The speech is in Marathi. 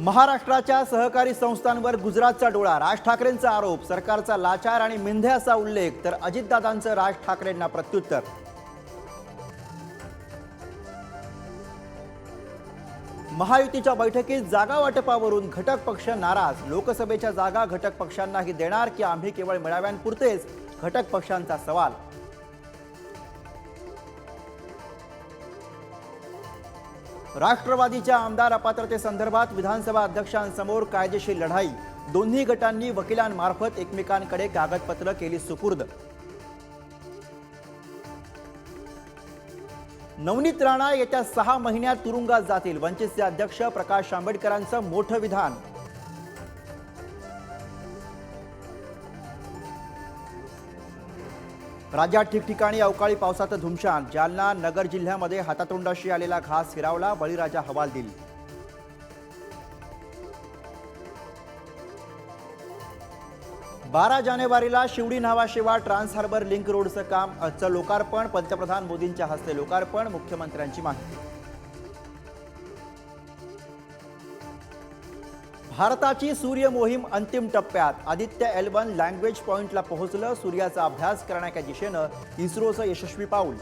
महाराष्ट्राच्या सहकारी संस्थांवर गुजरातचा डोळा. राज ठाकरेंचा आरोप सरकारचा लाचार आणि मिंधे असा उल्लेख तर अजितदादांचं राज ठाकरेंना प्रत्युत्तर. महायुतीच्या बैठकीत जागा वाटपावरून घटक पक्ष नाराज. लोकसभेच्या जागा घटक पक्षांनाही देणार की आम्ही केवळ मेळाव्यांपुरतेच घटक पक्षांचा सवाल? राष्ट्रवादीच्या आमदार अपात्रतेसंदर्भात विधानसभा अध्यक्षांसमोर कायदेशीर लढाई. दोन्ही गटांनी वकिलांमार्फत एकमेकांकडे कागदपत्र केली सुपूर्द. नवनीत राणा येत्या सहा महिन्यात तुरुंगात जातील. वंचितचे अध्यक्ष प्रकाश आंबेडकरांचं मोठं विधान. राज्यात ठिकठिकाणी अवकाळी पावसाचं धुमशान. जालना नगर जिल्ह्यामध्ये हातातोंडाशी आलेला घास हिरावला बळीराजा हवाल दिली. बारा जानेवारीला Sewri Nhava Sheva trans harbour link रोडचं काम. चं लोकार्पण. पंतप्रधान मोदींच्या हस्ते लोकार्पण. मुख्यमंत्र्यांची माहिती. भारताची सूर्य मोहीम अंतिम टप्प्यात. आदित्य एल्बन लँग्वेज पॉइंटला पोहोचलं. सूर्याचा अभ्यास करण्याच्या दिशेनं इस्रोचं यशस्वी पाऊल.